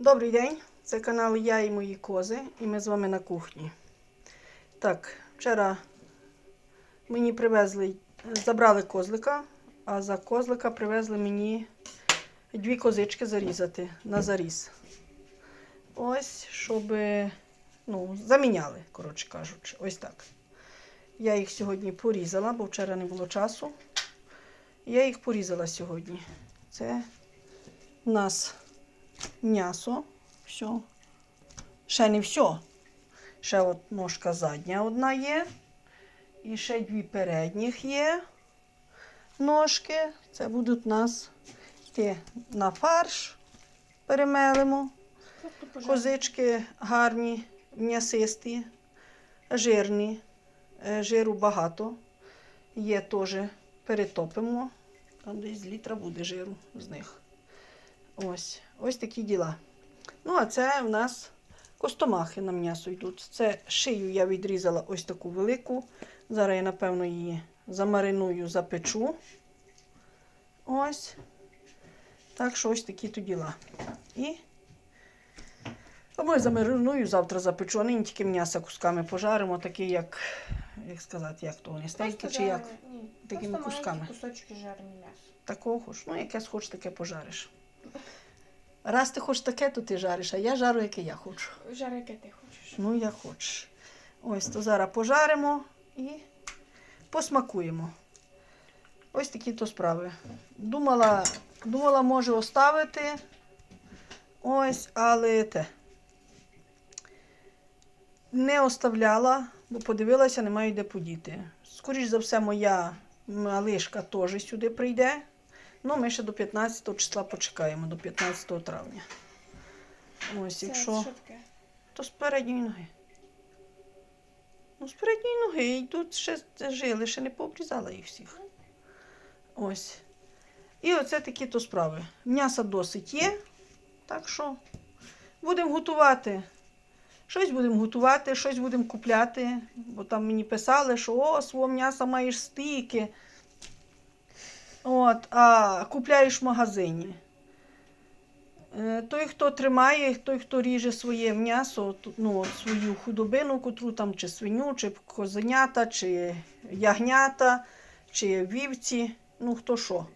Добрий день, це канал Я і мої кози, і ми з вами на кухні. Так, вчора мені привезли, забрали козлика, а за козлика привезли мені дві козички зарізати на заріз. Ось, щоб ну, заміняли, коротше кажучи, ось так. Я їх сьогодні порізала, бо вчора не було часу. Я їх порізала сьогодні. Це у нас м'ясо. Все. Ще не все. Ще от ножка задня одна є. І ще дві передніх є ножки. Це будуть у нас йти на фарш. Перемелимо. Козички гарні, м'ясисті, жирні. Е, Жиру багато. Є теж перетопимо. Там десь літра буде жиру з них. Ось, ось такі діла. Ну, а це в нас костомахи на м'ясо йдуть. Це шию я відрізала ось таку велику. Зараз я, напевно, її замариную, запечу. Ось. Так що ось такі то діла. І або я замариную, завтра запечу, а нині тільки м'ясо кусками пожаримо, такі як, як сказати, як то вони, стейки чи як? Ні, Такими кусками. кусочки жарені м'яса. Такого хоч. Ну, яке хочеш, таке пожариш. Раз ти хочеш таке, то ти жариш, а я жарю, яке я хочу. Жари, яке ти хочеш. Ну, як хочеш. Ось, то зараз пожаримо і посмакуємо. Ось такі то справи. Думала, думала, може оставити. Ось, але те. Не оставляла, бо подивилася, не маю де подіти. Скоріш за все, моя малишка теж сюди прийде. Ну, ми ще до 15 числа почекаємо, до 15 травня. Ось, якщо. То з передньої ноги. Ну, з передньої ноги йдуть ще жили, ще не пообрізала їх всіх. Ось. І оце такі то справи. М'яса досить є. Так що будемо готувати. Щось будемо готувати, щось будемо купляти. Бо там мені писали, що о, свого м'яса маєш стільки. От, а купляєш в магазині. Е, Той, хто тримає, той, хто ріже своє м'ясо, ну, свою худобину, котру там, чи свиню, чи козенята, чи ягнята, чи вівці, ну хто що,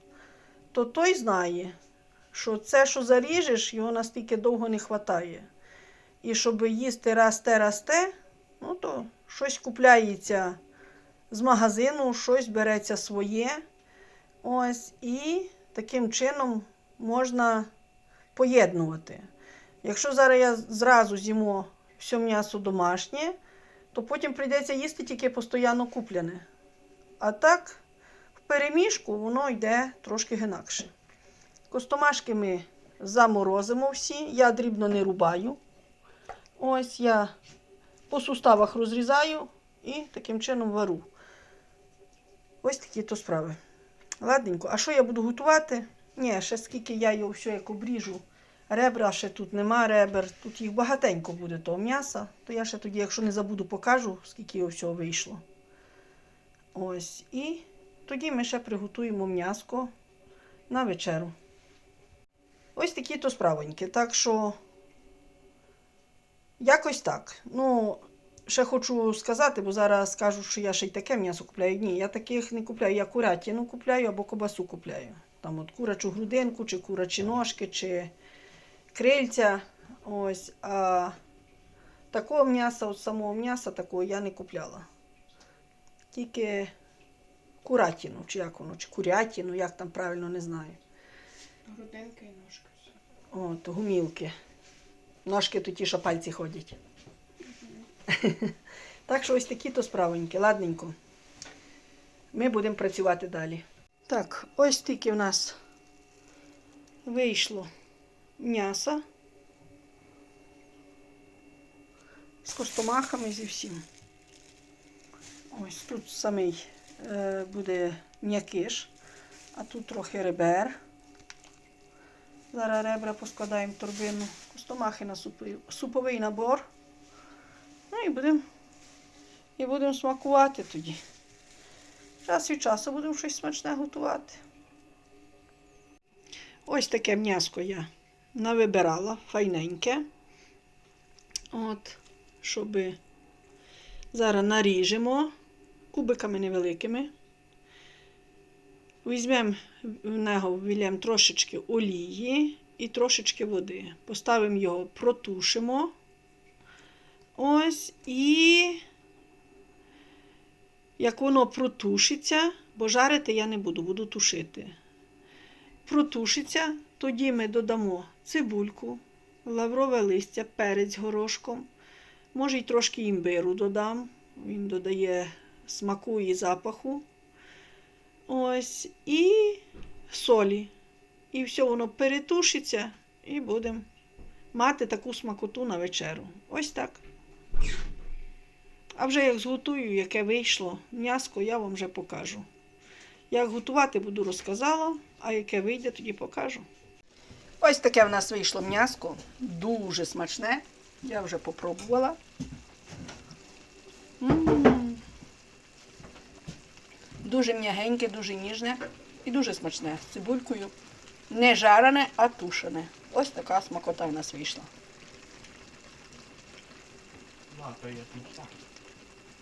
то той знає, що це, що заріжеш, його настільки довго не вистачає. І щоб їсти раз те, раз те, ну то щось купляється з магазину, щось береться своє. Ось, і таким чином можна поєднувати. Якщо зараз я зразу з'їмо все м'ясо домашнє, то потім прийдеться їсти тільки постійно купляне. А так, в переміжку воно йде трошки інакше. Костомашки ми заморозимо всі, я дрібно не рубаю. Ось я по суставах розрізаю і таким чином вару. Ось такі то справи. Ладненько. А що я буду готувати? Ні, ще скільки я його все як обріжу. Ребра ще тут нема ребер, тут їх багатенько буде того м'яса. То я ще тоді, якщо не забуду, покажу, скільки його всього вийшло. Ось. І тоді ми ще приготуємо м'яско на вечеру. Ось такі то справоньки. Так що, якось так. Ну, ще хочу сказати, бо зараз скажуть, що я ще й таке м'ясо купляю. Ні, я таких не купляю. Я курятину купляю або кобасу купляю. Там от курячу грудинку, чи курячі ножки, чи крильця. Ось. А такого м'яса, от самого м'яса такого я не купляла. Тільки куратину, чи як воно, чи курятину, як там правильно не знаю. Грудинка і ножка. все. От, гумілки. Ножки то ті, що пальці ходять. так що ось такі то справоньки, ладненько. Ми будемо працювати далі. Так, ось тільки в нас вийшло м'ясо. З костомахами зі всім. Ось тут самий е, буде м'якиш, а тут трохи ребер. Зараз ребра поскладаємо в торбину. Костомахи на суповий, набор. Ну і будемо і будемо смакувати тоді. Час від часу будемо щось смачне готувати. Ось таке м'яско я навибирала файненьке. От, щоб зараз наріжемо кубиками невеликими. Візьмемо в нього вілємо трошечки олії і трошечки води. Поставимо його, протушимо. Ось і як воно протушиться, бо жарити я не буду, буду тушити. Протушиться, тоді ми додамо цибульку, лаврове листя, перець горошком. Може, й трошки імбиру додам. Він додає смаку і запаху. Ось, і солі. І все воно перетушиться, і будемо мати таку смакоту на вечеру. Ось так. А вже як зготую, яке вийшло м'яско, я вам вже покажу. Як готувати, буду розказала, а яке вийде, тоді покажу. Ось таке в нас вийшло м'яско. Дуже смачне. Я вже попробувала. М. Дуже м'ягеньке, дуже ніжне і дуже смачне. З цибулькою. Не жарене, а тушене. Ось така смакота в нас вийшла.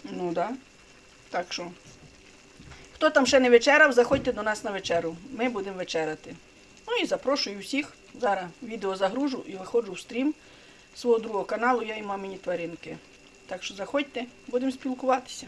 Ну, так. Да. Так що. Хто там ще не вечеряв, заходьте до нас на вечеру. Ми будемо вечеряти. Ну і запрошую всіх. Зараз відео загружу і виходжу в стрім свого другого каналу Я і мамині тваринки. Так що заходьте, будемо спілкуватися.